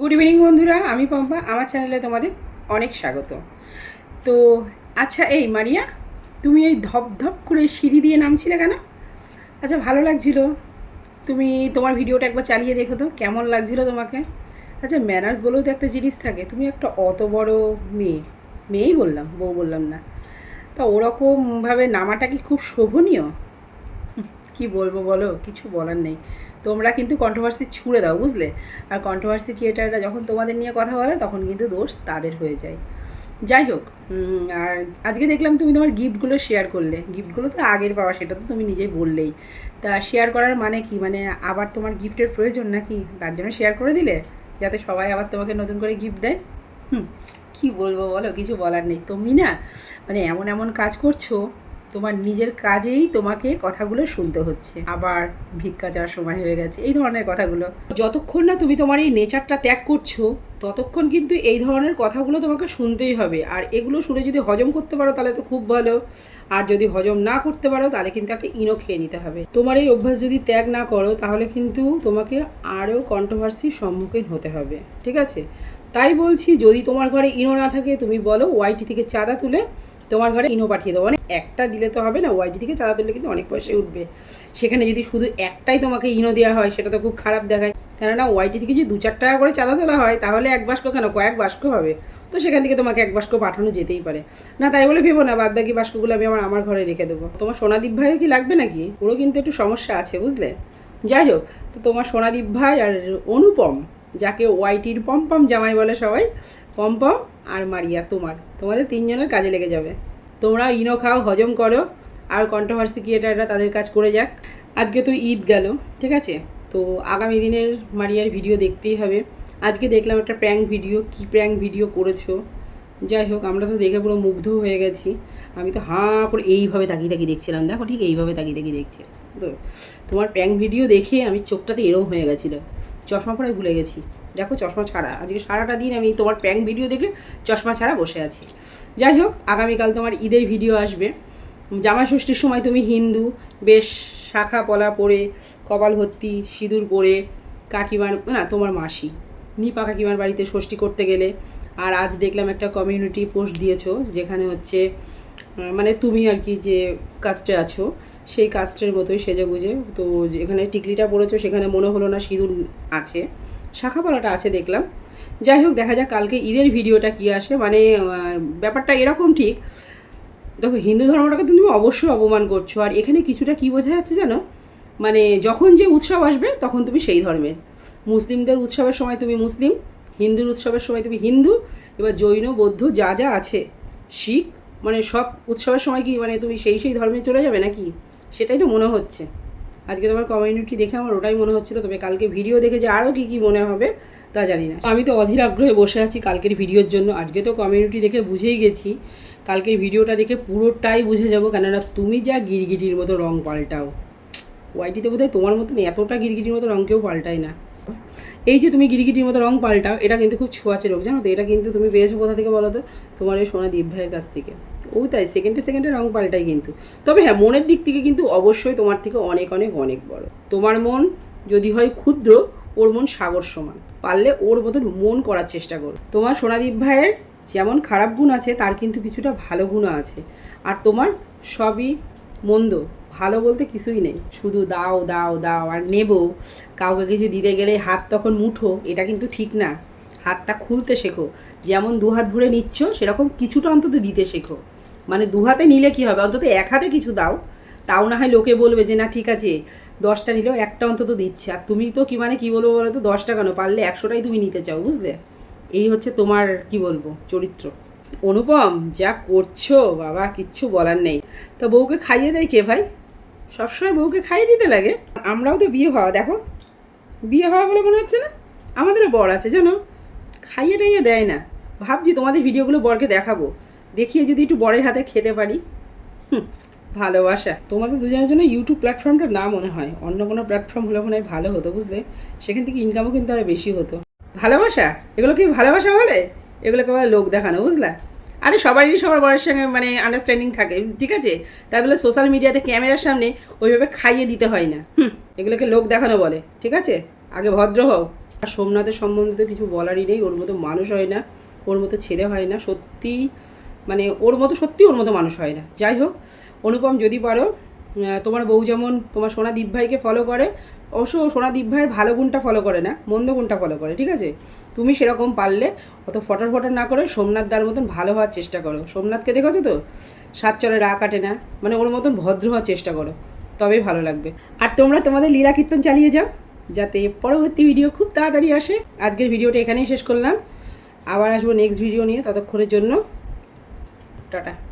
Good evening বন্ধুরা। আমি পম্পা। আমার চ্যানেলে তোমাদের অনেক স্বাগত। তো আচ্ছা এই মারিয়া, তুমি এই ধপ ধপ করে সিঁড়ি দিয়ে নামছিলে কেন? আচ্ছা ভালো লাগছিল। তুমি তোমার ভিডিওটা একবার চালিয়ে দেখো তো, কেমন লাগছিল তোমাকে? আচ্ছা ম্যানার্স বলেও তো একটা জিনিস থাকে। তুমি একটা অত বড় মেয়ে। মেয়েই বললাম, বউ বললাম না। তা ওরকমভাবে নামাটা কি খুব শোভনীয়? কি বলব বলো, কিছু বলার নেই। তোমরা কিন্তু কন্ট্রোভার্সি ছুঁড়ে দাও বুঝলে? আর কন্ট্রোভার্সি ক্রিয়েটাররা যখন তোমাদের নিয়ে কথা বলে তখন কিন্তু দোষ তাদের হয়ে যায়। যাই হোক আর আজকে দেখলাম তুমি তোমার গিফটগুলো শেয়ার করলে। গিফটগুলো তো আগের পাওয়া সেটা তো তুমি নিজেই বললেই। তা শেয়ার করার মানে কি? মানে আবার তোমার গিফটের প্রয়োজন নাকি? তার জন্য শেয়ার করে দিলে? যাতে সবাই আবার তোমাকে নতুন করে গিফট দেয়? হুম, কি বলব বলো? কিছু বলার নেই। তুমি না মানে এমন এমন কাজ করছ তোমার নিজের কাজেই তোমাকে কথাগুলো শুনতে হচ্ছে। আবার ভিক্ষা চাওয়ার সময় হয়ে গেছে, এই ধরনের কথাগুলো। যতক্ষণ না তুমি তোমার এই নেচারটা ত্যাগ করছ, ততক্ষণ কিন্তু এই ধরনের কথাগুলো তোমাকে শুনতেই হবে। আর এগুলো শুনে যদি হজম করতে পারো, তাহলে তো খুব ভালো। আর যদি হজম না করতে পারো, তাহলে কিন্তু একটা ইনো খেয়ে নিতে হবে। তোমার এই অভ্যাস যদি ত্যাগ না করো, তাহলে কিন্তু তোমাকে আরও কন্ট্রোভার্সির সম্মুখীন হতে হবে। ঠিক আছে? তাই বলছি, যদি তোমার ঘরে ইনো না থাকে, তুমি বলো, ওয়াইটি থেকে চাঁদা তুলে তোমার ঘরে ইনো পাঠিয়ে দেবো। মানে একটা দিলে তো হবে না ওয়াইটি থেকে চাঁদা তুললে কিন্তু অনেক পয়সায় উঠবে। সেখানে যদি শুধু একটাই তোমাকে ইনো দেওয়া হয়, সেটা তো খুব খারাপ দেখায়। কেননা ওয়াইটি থেকে যদি দু চার টাকা করে চাঁদা তোলা হয়, তাহলে এক বাস্ক কেন? কয়েক বাস্ক হবে। তো সেখান থেকে তোমাকে এক বাস্ক পাঠানো যেতেই পারে। না, তাই বলে ভেবো না বাদ বাকি বাস্কগুলো আমি আমার আমার ঘরে রেখে দেবো। তোমার সোনাদীপ ভাইয়ের কি লাগবে নাকি? ওরও কিন্তু একটু সমস্যা আছে, বুঝলে? যাই হোক, তো তোমার সোনাদীপ ভাই আর অনুপম যাকে ওয়াইটির পম্পম জামাই বলে সবাই পম্পম আর মারিয়া, তোমার। তোমাদের তিনজনের কাজে লেগে যাবে। তোমরা ইনো খাও, হজম করো, আর কন্ট্রোভার্সি ক্রিয়েটাররা তাদের কাজ করে যাক। আজকে তো ঈদ গেল, ঠিক আছে? তো আগামী দিনের মারিয়ার ভিডিও দেখতেই হবে। আজকে দেখলাম একটা প্র্যাঙ্ক ভিডিও কি প্র্যাঙ্ক ভিডিও করেছ? যাই হোক, আমরা তো দেখে পুরো মুগ্ধ হয়ে গেছি। আমি তো হাঁ করে এইভাবে তাকিয়ে তাকিয়ে দেখছিলাম। দেখো, ঠিক এইভাবে তাকিয়ে তাকিয়ে দেখছি। তো তোমার প্র্যাঙ্ক ভিডিও দেখে আমি চোখটাতে এরম হয়ে গেছিল। চশমা পরে ভুলে গেছি। দেখো চশমা ছাড়া। আজকে সারাটা দিন আমি তোমার প্যাং ভিডিও দেখে চশমা ছাড়া বসে আছি। যাই হোক, আগামীকাল তোমার ঈদের ভিডিও আসবে। জামা ষষ্ঠীর সময় তুমি হিন্দু, বেশ শাখা পলা পরে, কপাল ভর্তি, সিঁদুর পরে, কাকিমার, না, তোমার মাসি। নিপা কাকিমার বাড়িতে ষষ্ঠী করতে গেলে। আর আজ দেখলাম একটা কমিউনিটি পোস্ট দিয়েছ, যেখানে হচ্ছে মানে তুমি আর কি যে কাস্টে আছো। সেই কাস্টের মতোই সেজে গুজে তো যেখানে টিকলিটা পড়েছো, সেখানে মনে হলো না সিঁদুর আছে। শাখাপালাটা আছে দেখলাম। যাই হোক, দেখা যাক কালকে ঈদের ভিডিওটা কি আসে। মানে ব্যাপারটা এরকম ঠিক। দেখো, হিন্দু ধর্মটাকে তুমি অবশ্যই অপমান করছ। আর এখানে কিছুটা কি বোঝা যাচ্ছে জানো? মানে যখন যে উৎসব আসবে, তখন তুমি সেই ধর্মের। মুসলিমদের উৎসবের সময় তুমি মুসলিম, হিন্দুর উৎসবের সময় তুমি হিন্দু, এবার জৈন, বৌদ্ধ যা যা আছে, শিখ মানে সব উৎসবের সময় কি মানে তুমি সেই সেই ধর্মে চলে যাবে নাকি? সেটাই তো মনে হচ্ছে। আজকে তোমার কমিউনিটি দেখে আমার ওটাই মনে হচ্ছিল, তবে কালকে ভিডিও দেখে যে আরও কী কী মনে হবে, তা জানি না। আমি তো অধীর আগ্রহে বসে আছি কালকের ভিডিওর জন্য। আজকে তো কমিউনিটি দেখে বুঝেই গেছি, কালকের ভিডিওটা দেখে পুরোটাই বুঝে যাব, কেননা তুমি যা গিরগিটির মতো রং পাল্টাও। ওয়াইটিতে বোধহয় তোমার মতন এতটা গিরগিটির মতো রং কেউ পাল্টায় না। এই যে তুমি গিরগিটির মতো রং পাল্টাও, এটা কিন্তু খুব ছোঁয়াচে রোগ জানো তো? এটা কিন্তু তুমি পেয়েছ কোথা থেকে বলো তো? তোমার এই সোনা দীপ ভাইয়ের কাছ থেকে। ও তাই সেকেন্ডে সেকেন্ডে রং পাল্টাই কিন্তু। তবে হ্যাঁ মনের দিক থেকে কিন্তু অবশ্যই তোমার থেকে অনেক অনেক অনেক বড়। তোমার মন যদি হয় ক্ষুদ্র, ওর মন সাগর সমান পারলে ওর মতন মন করার চেষ্টা করো। তোমার সোনাদীপ ভাইয়ের যেমন খারাপ গুণ আছে, তার কিন্তু কিছুটা ভালো গুণও আছে। আর তোমার সবই মন্দ। ভালো বলতে কিছুই নেই। শুধু দাও দাও দাও, আর নেব। কাউকে কিছু দিতে গেলে হাত তখন মুঠো, এটা কিন্তু ঠিক না। হাতটা খুলতে শেখো। যেমন দু হাত ভরে নিচ্ছ, সেরকম কিছুটা অন্তত দিতে শেখো। মানে দু হাতে নিলে কি হবে? অন্তত এক হাতে কিছু দাও। তাও না হয় লোকে বলবে যে, না, ঠিক আছে, দশটা নিলেও একটা অন্তত দিচ্ছে। আর তুমি তো কি মানে কি বলব বলো তো, দশটা কেন? পারলে একশোটাই তুমি নিতে চাও, বুঝলে? এই হচ্ছে তোমার, কি বলব, চরিত্র। অনুপম, যা করছ, বাবা, কিচ্ছু বলার নেই। তা বউকে খাইয়ে দেয় কে ভাই? সবসময় বউকে খাইয়ে দিতে লাগে। আমরাও তো বিয়ে হওয়া, দেখো, বিয়ে হওয়া বলে মনে হচ্ছে না? আমাদেরও বর আছে, জানো? খাইয়ে টাইয়ে দেয় না। ভাবছি তোমাদের ভিডিওগুলো বরকে দেখাবো। দেখিয়ে যদি একটু বরের হাতে খেতে পারি। ভালোবাসা। তোমাদের দুজনের জন্য ইউটিউব প্ল্যাটফর্মটা না মনে হয়। অন্য কোনো প্ল্যাটফর্ম হলে মনে হয় ভালো হতো, বুঝলে? সেখান থেকে ইনকামও কিন্তু আরও বেশি হতো। ভালোবাসা? এগুলো কি ভালোবাসা বলে? এগুলোকে বলে লোক দেখানো, বুঝলা? আরে সবারই সবার বরের সঙ্গে মানে আন্ডারস্ট্যান্ডিং থাকে, ঠিক আছে? তাই বলে সোশ্যাল মিডিয়াতে ক্যামেরার সামনে ওইভাবে খাইয়ে দিতে হয় না। হুম, এগুলোকে লোক দেখানো বলে, ঠিক আছে? আগে ভদ্র হও। আর সোমনাথের সম্বন্ধে তো কিছু বলারই নেই, ওর মতো মানুষ হয় না, ওর মতো ছেলে হয় না। সত্যি মানে ওর মতো সত্যি ওর মতো মানুষ হয় না। যাই হোক, অনুপম যদি পারো তোমার বউ যেমন তোমার সোনা দীপ ভাইকে ফলো করে, অবশ্য সোনা দীপ ভাইয়ের ভালো গুণটা ফলো করে না, মন্দ গুণটা ফলো করে, ঠিক আছে? তুমি সেরকম পারলে অত ফটর ফটর না করে সোমনাথ দার মতন ভালো হওয়ার চেষ্টা করো। সোমনাথকে দেখেছ তো? সাত চলে রা কাটে না মানে ওর মতন ভদ্র হওয়ার চেষ্টা করো, তবেই ভালো লাগবে। আর তোমরা তোমাদের লীলা কীর্তন চালিয়ে যাও, যাতে পরবর্তী ভিডিও খুব তাড়াতাড়ি আসে। আজকের ভিডিওটা এখানেই শেষ করলাম। আবার আসব নেক্সট ভিডিও নিয়ে ততক্ষণের জন্য। ഇഷ്ടോട്ടെ